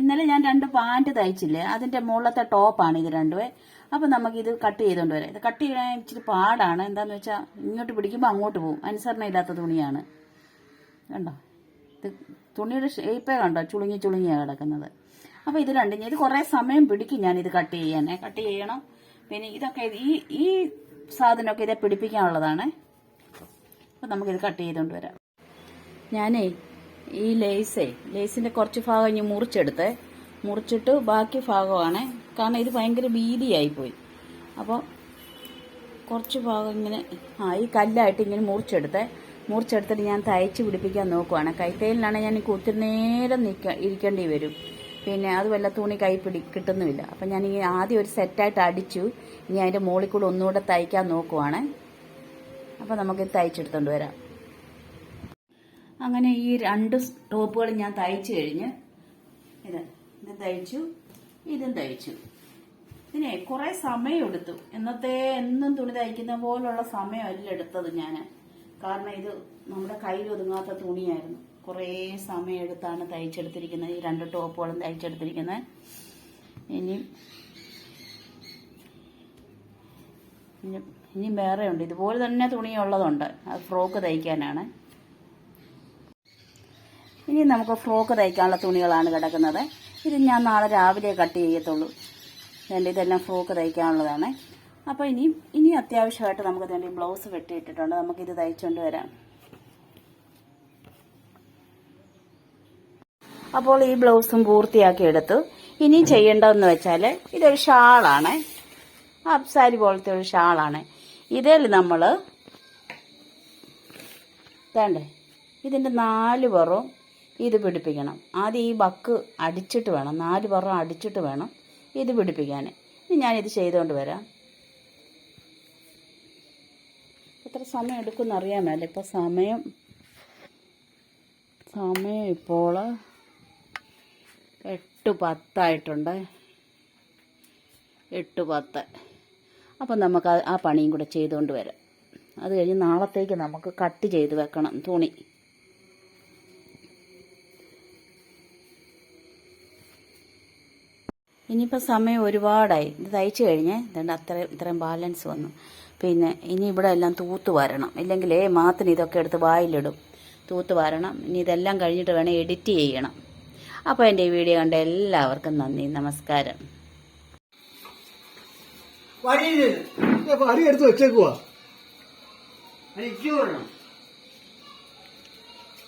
ഇന്നലെ ഞാൻ രണ്ട് പാന്റ് തയ്ച്ചില്ലേ? അതിന്റെ മുകളിലത്തെ ടോപ്പാണ് ഇത് രണ്ടുമേ നമുക്ക് ഇത് കട്ട് ചെയ്തോണ്ട് വരാം. ഇത് കട്ട് ചെയ്യാൻ ഇച്ചിരി പാടാണ്. എന്താന്ന് വെച്ചാൽ ഇങ്ങോട്ട് പിടിക്കുമ്പോൾ അങ്ങോട്ട് പോകും. അനുസരണ ഇല്ലാത്ത തുണിയാണ്. കണ്ടോ? ഇത് തുണിയുടെ ഷേപ്പേ കണ്ടോ? ചുളുങ്ങി ചുളുങ്ങിയാണ് കിടക്കുന്നത്. അപ്പോൾ ഇത് രണ്ടും ഇത് കുറേ സമയം പിടിക്കും ഞാൻ ഇത് കട്ട് ചെയ്യാനേ. കട്ട് ചെയ്യണം. പിന്നെ ഇതൊക്കെ ഈ ഈ സാധനമൊക്കെ ഇതേ പിടിപ്പിക്കാനുള്ളതാണ്. അപ്പോൾ നമുക്കിത് കട്ട് ചെയ്തുകൊണ്ട് വരാം. ഞാനേ ഈ ലേസേ ലേസിന്റെ കുറച്ച് ഭാഗം ഇനി മുറിച്ചെടുത്ത്. മുറിച്ചിട്ട് ബാക്കി ഭാഗമാണ്. കാരണം ഇത് ഭയങ്കര വീതിയായി പോയി അപ്പോൾ കുറച്ച് ഭാഗം ഇങ്ങനെ ആ ഈ കല്ലായിട്ട് ഇങ്ങനെ മുറിച്ചെടുത്ത്. മുറിച്ചെടുത്തിട്ട് ഞാൻ തയ്ച്ച് പിടിപ്പിക്കാൻ നോക്കുവാണ്. കൈത്തയിലാണെങ്കിൽ ഞാൻ എനിക്ക് ഒത്തിരി നേരം നിൽക്ക ഇരിക്കേണ്ടി വരും. പിന്നെ അത് വല്ല തുണി കൈ പിടി കിട്ടുന്നുമില്ല. അപ്പം ഞാൻ ഈ ആദ്യം ഒരു സെറ്റായിട്ട് അടിച്ചു. ഇനി അതിന്റെ മുകളിൽ കൂടെ ഒന്നുകൂടെ തയ്ക്കാൻ നോക്കുവാണ്. അപ്പോൾ നമുക്ക് തയ്ച്ചെടുത്തോണ്ട് വരാം. അങ്ങനെ ഈ രണ്ട് ടോപ്പുകൾ ഞാൻ തയ്ച്ചു കഴിഞ്ഞ് ഇത് ഇത് തയ്ച്ചു ഇതും തയ്ച്ചു. ഇതിനെ കുറെ സമയം എടുത്തു. എന്നത്തെ എന്നും തുണി തയ്ക്കുന്ന പോലുള്ള സമയമല്ല എടുത്തത് ഞാൻ കാരണം ഇത് നമ്മുടെ കയ്യിൽ ഒതുങ്ങാത്ത തുണിയായിരുന്നു. കുറേ സമയം എടുത്താണ് തയ്ച്ചെടുത്തിരിക്കുന്നത്. ഈ രണ്ട് ടോപ്പുകളും തയ്ച്ചെടുത്തിരിക്കുന്നത്. ഇനി ഇനി വേറെ ഉണ്ട് ഇതുപോലെ തന്നെ തുണിയുള്ളതുണ്ട്. അത് ഫ്രോക്ക് തയ്ക്കാനാണ്. ഇനി നമുക്ക് ഫ്രോക്ക് തയ്ക്കാനുള്ള തുണികളാണ് കിടക്കുന്നത്. ഇത് ഞാൻ നാളെ രാവിലെ കട്ട് ചെയ്യത്തുള്ളൂ. വേണ്ട ഇതെല്ലാം ഫ്രോക്ക് തയ്ക്കാനുള്ളതാണ്. അപ്പോൾ ഇനി ഇനി അത്യാവശ്യമായിട്ട് നമുക്ക് വേണ്ടി ബ്ലൗസ് വെട്ടിയിട്ടിട്ടുണ്ട്. നമുക്കിത് തയ്ച്ചുകൊണ്ട് വരാം. അപ്പോൾ ഈ ബ്ലൗസും പൂർത്തിയാക്കി എടുത്തു. ഇനി ചെയ്യേണ്ടതെന്ന് വെച്ചാൽ ഇതൊരു ഷാളാണ്. അപ്സാരി പോലത്തെ ഒരു ഷാളാണ്. ഇതിൽ നമ്മൾ വേണ്ടേ ഇതിന്റെ നാല് പുറവും ഇത് പിടിപ്പിക്കണം. ആദ്യം ഈ ബക്ക് അടിച്ചിട്ട് വേണം നാല് പുറം അടിച്ചിട്ട് വേണം ഇത് പിടിപ്പിക്കാൻ ഇനി ഞാനിത് ചെയ്തുകൊണ്ട് വരാം. എത്ര സമയം എടുക്കുമെന്ന് അറിയാമല്ലോ ഇപ്പോൾ സമയം സമയം ഇപ്പോൾ എട്ട് പത്തായിട്ടുണ്ട്. എട്ട് പത്ത്. അപ്പം നമുക്ക് ആ- പണിയും കൂടെ ചെയ്തുകൊണ്ട് വരാം. അത് കഴിഞ്ഞ് നാളത്തേക്ക് നമുക്ക് കട്ട് ചെയ്ത് വെക്കണം തുണി. ഇനിയിപ്പോൾ സമയം ഒരുപാടായി. ഇത് തയ്ച്ചു കഴിഞ്ഞേ. ഇതുകൊണ്ട് അത്രയും ഇത്രയും ബാലൻസ് വന്നു. പിന്നെ ഇനി ഇവിടെ എല്ലാം തൂത്ത് വരണം. ഏ മാത്തിന് ഇതൊക്കെ എടുത്ത് വായിലിടും. തൂത്ത് വരണം. ഇനി ഇതെല്ലാം കഴിഞ്ഞിട്ട് വേണം എഡിറ്റ് ചെയ്യണം. അപ്പോൾ എന്റെ ഈ വീഡിയോ കണ്ട എല്ലാവർക്കും നന്ദി. നമസ്കാരം. വഴിയിൽ അരി എടുത്ത് വെച്ചേക്കുവാ. വിടണം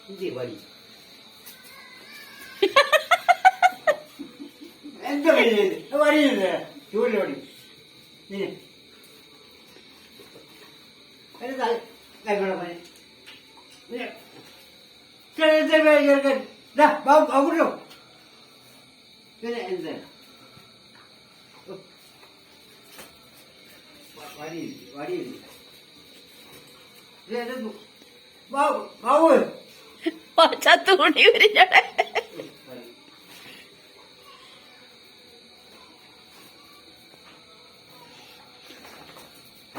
എന്തി വഴി. എന്താ വഴിയിൽ വഴിയില്ല? ചൂടിൽ വഴി. നീ എന്താ കൈകൊള്ള പണി ചെറുക്കൻ അങ്ങോട്ടോ പിന്നെ എന്താ? തുണി ഉരിഞ്ഞോടെ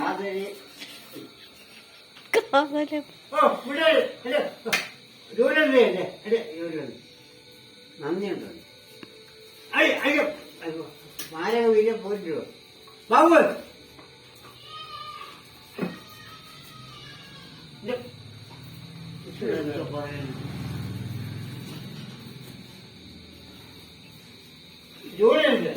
അതെ കാവലം നന്ദിയുണ്ടോ അയ്യോ അയ്യോ അയ്യോ മാരക വീട്ടിൽ പോയിട്ടോ ബാബു দিতে পারেন জোরে